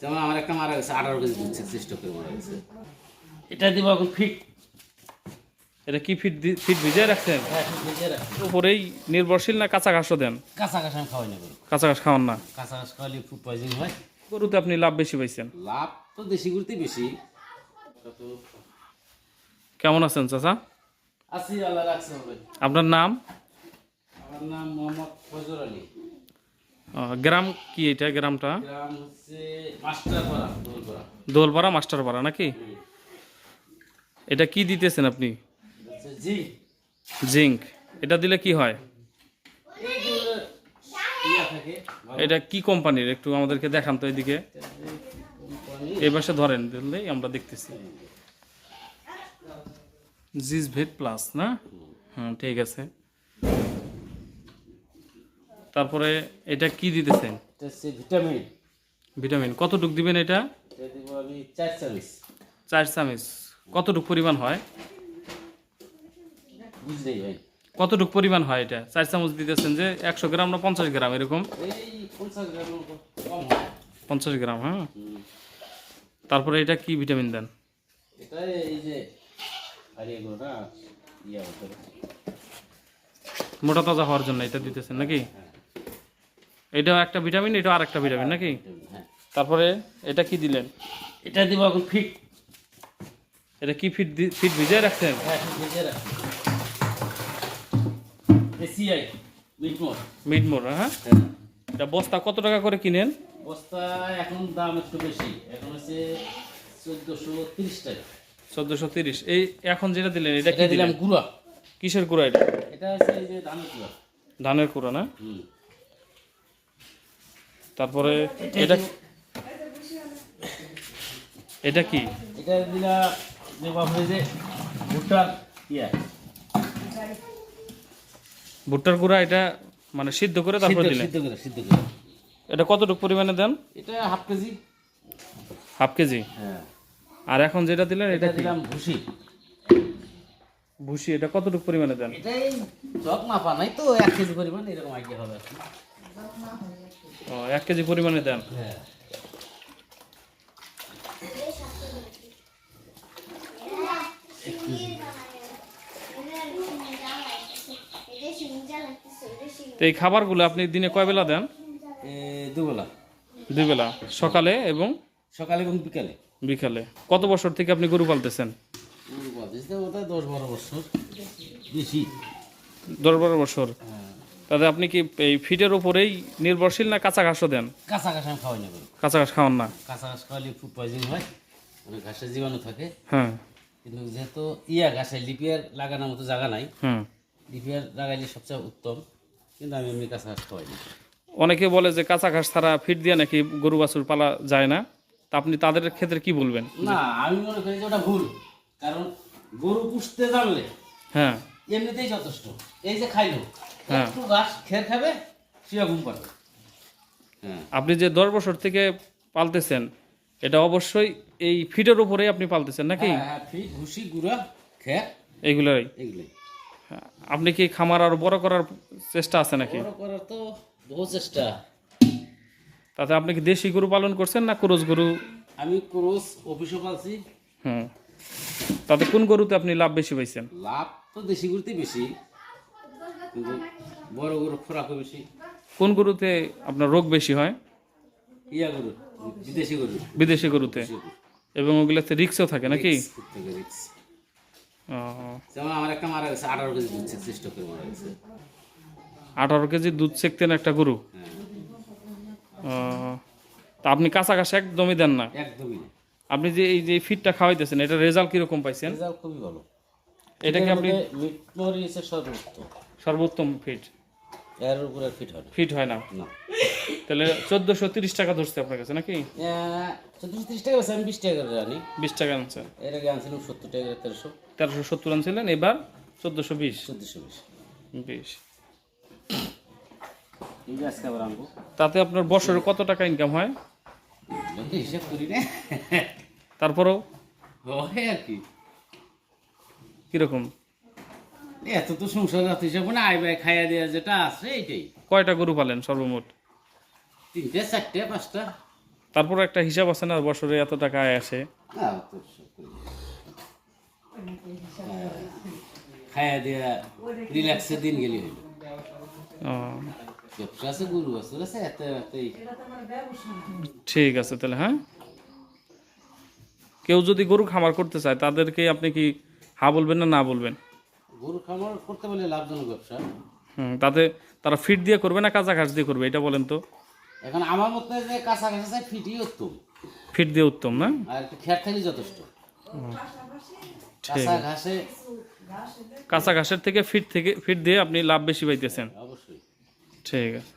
যেমন আমার একটা মারা গেছে আঠারো কেজি দুধ চেষ্টা করে মারা গেছে। এটা দিব এখন ফিট। এটা কি ফিট ফিট ভিজিয়ে রাখছেন? হ্যাঁ উপরেই নির্ভরশীল না কাঁচা ঘাসও দেন? কাঁচা ঘাস আমি খাওয়াই না কাঁচা ঘাস খাওয়ান না? কাঁচা ঘাস খাওয়ালে ফুড পয়জন হয়। গরুতে আপনি লাভ বেশি পাইছেন? লাভ তো দেশি গরুতে বেশি। কেমন আছেন চাচা? আশি আল্লাহ রাখছে আপনার নাম? আমার নাম মোহাম্মদ ফজর আলী। গ্রাম কি এটা গ্রামটা? দোলপাড়া। মাস্টারপাড়া নাকি? এটা কি দিতেছেন আপনি? জিঙ্ক। এটা দিলে কি হয়? এটা কি কোম্পানির? একটু আমাদেরকে দেখান তো এদিকে। এই পাশে ধরেন দিলেই আমরা দেখতেছি। জিজ ভেট প্লাস না? হ্যাঁ ঠিক আছে। তারপরে এটা কি দিতেছেন? ভিটামিন। ভিটামিন। কতটুক দিবেন এটা? চার চামিচ। কতটুক পরিমাণ হয়? কতটুক পরিমাণ হয় এটা? চার চামচ দিতেছেন যে একশো গ্রাম না পঞ্চাশ গ্রাম এরকম? পঞ্চাশ হয়। গ্রাম হ্যাঁ? তারপরে এটা কি ভিটামিন দেন? মোটা তাজা হওয়ার জন্য এটা দিতেছেন নাকি? এটাও একটা ভিটামিন এটাও আর একটা ভিটামিন নাকি? হ্যাঁ। তারপরে এটা কি দিলেন? এটা দিব এখন ফিট। এটা কি ফিট ফিট ভিজিয়ে রাখছেন? হ্যাঁ মিটমোর। হ্যাঁ? হ্যাঁ। এটা বস্তা কত টাকা করে কিনেন? বস্তা এখন দাম একটু বেশি। এখন হচ্ছে চোদ্দোশো তিরিশ টাকা। চোদ্দোশো তিরিশ। এই এখন যেটা দিলেন এটা কি দিলাম গুঁড়া। কিসের কুড়া এটা? এটা হচ্ছে যে ধানের গুঁড়া। ধানের না? তারপরে এটা এটা কি? এটা দিলা দেখবা হয় যে ভুট্টার ইয়া। ভুট্টার গুঁড়া এটা মানে সিদ্ধ করে তারপরে দিলেন সিদ্ধ করে সিদ্ধ করে। এটা কতটুকু পরিমাণে দেন? এটা হাফ কেজি। Half KG? হ্যাঁ। আর এখন যেটা দিলেন এটা দিলাম ভুসি। ভুসি এটা কতটুকু পরিমাণে দেন? এটাই জগ মাপা নাই তো এক কেজি পরিমাণ এরকম আইডিয়া হবে। ও এক কেজি পরিমাণে দেন। হ্যাঁ। তো এই খাবারগুলো আপনি দিনে কয় বেলা দেন? এ দুবেলা। সকালে এবং সকালে এবং বিকালে। বিকালে। কত বছর থেকে আপনি গরু পালতেছেন? ওটা দশ বারো বছর। বেশি। দশ বারো বছর। হ্যাঁ তাতে আপনি কি এই ফিটের উপরেই নির্ভরশীল না কাঁচা ঘাসও দেন? কাঁচা ঘাস আমি খাওয়াই না গরু কাঁচা ঘাস খাওয়ান না? কাঁচা ঘাস খাওয়ালে ফুড পয়জন হয় অনেক ঘাসের জীবাণু থাকে। হ্যাঁ। কিন্তু যেহেতু ইয়া ঘাসে লিপিয়ার লাগানোর মতো জায়গা নাই হুম। লিপিয়ার লাগাইলে সবচেয়ে উত্তম কিন্তু আমি এমনি কাঁচা ঘাস খাওয়াই না। অনেকে বলে যে কাঁচা ঘাস ছাড়া ফিট দিয়ে নাকি গরু বাছুর পালা যায় না। তা আপনি তাদের ক্ষেত্রে কি বলবেন? না আমি মনে করি যে ওটা ভুল কারণ গরু পুষতে জানলে হ্যাঁ। এমনিতেই যথেষ্ট। এই যে খাইলো হ্যাঁ। একটু ঘাস খের খাবে শুয়ে ঘুম পাবে। হ্যাঁ। আপনি যে দশ বছর থেকে পালতেছেন এটা অবশ্যই এই ফিটের উপরেই আপনি পালতেছেন নাকি? হ্যাঁ, হ্যাঁ, ফিট ভুসি গুঁড়া খের এগুলোই। আপনি কি খামার আরও বড় করার চেষ্টা আছে নাকি? বড় করার তো বহু চেষ্টা। তাতে আপনি কি দেশি গরু পালন করছেন না ক্রোজ গরু? আমি ক্রোস অফিসও পালছি। হুম। তাতে কোন গরুতে আপনি লাভ বেশি পাইছেন? লাভ তো দেশি গরুতেই বেশি কিন্তু বড় গরু খোরাকও বেশি। কোন গরুতে আপনার রোগ বেশি হয়? ইয়া গরু বিদেশি গরু। বিদেশি গরুতে? এবং ওগুলোতে রিক্সও থাকে নাকি? খুব থেকে রিক্স। ও, যেমন আমার একটা মারা গেছে আঠারো কেজি দুধ চেষ্টা করে মারা গেছে। আঠারো কেজি দুধ একটা গরু? হ্যাঁ। তা আপনি কাঁচা ঘাস একদমই দেন না? একদমই আপনি যে এই যে ফিটটা খাওয়াইতেছেন এটা রেজাল্ট কীরকম পাইছেন? রেজাল্ট খুবই ভালো। এটা কি আপনি সর্বোত্তম। সর্বোত্তম ফিট এর উপরে ফিট হবে ফিট হয় না? না। তাহলে চোদ্দোশো তিরিশ টাকা ধরছে আপনার কাছে নাকি? চোদ্দশো তিরিশ টাকা আছে আমি বিশ টাকা করে আনি। বিশ টাকা আনছেন। এর আগে আনছিলাম সত্তর টাকা তেরোশো। তেরোশো সত্তর আনছিলেন এবার চোদ্দোশো বিশ। চোদ্দশো বিশ। বিশ। তাতে আপনার বছরে কত টাকা ইনকাম হয়? হিসাব করি না। তারপরেও? হয় আর কি। কীরকম? এত তো সংসার রাত হিসাব না আই বাই খাইয়া দেওয়া যেটা আছে এইটাই। কয়টা গরু পালেন সর্বমোট? তিনটে চারটে পাঁচটা। তারপর একটা হিসাব আছে না বছরে এত টাকা আয় আসে। খায়া দিয়া রিল্যাক্সের দিন গেলি হইল। ও, ব্যবসা আছে গরু আছে আছে এত ঠিক আছে তাহলে হ্যাঁ? কেউ যদি গরু খামার করতে চায় তাদেরকে আপনি কি হা বলবেন না না বলবেন? গরু খামার করতে পারলে লাভজনক ব্যবসা। হুম তাতে তারা ফিট দিয়ে করবে না কাঁচা ঘাস দিয়ে করবে এটা বলেন তো? এখন আমার মতে যে কাঁচা কাঁচা চাই ফিটি উত্তম। ফিট দিয়ে উত্তম না? আর একটু খেয়ার থাকলে যথেষ্ট। কাঁচা ঘাসে কাঁচা ঘাসের থেকে ফিট থেকে ফিট দিয়ে আপনি লাভ বেশি পাইতেছেন। অবশ্যই। ঠিক আছে।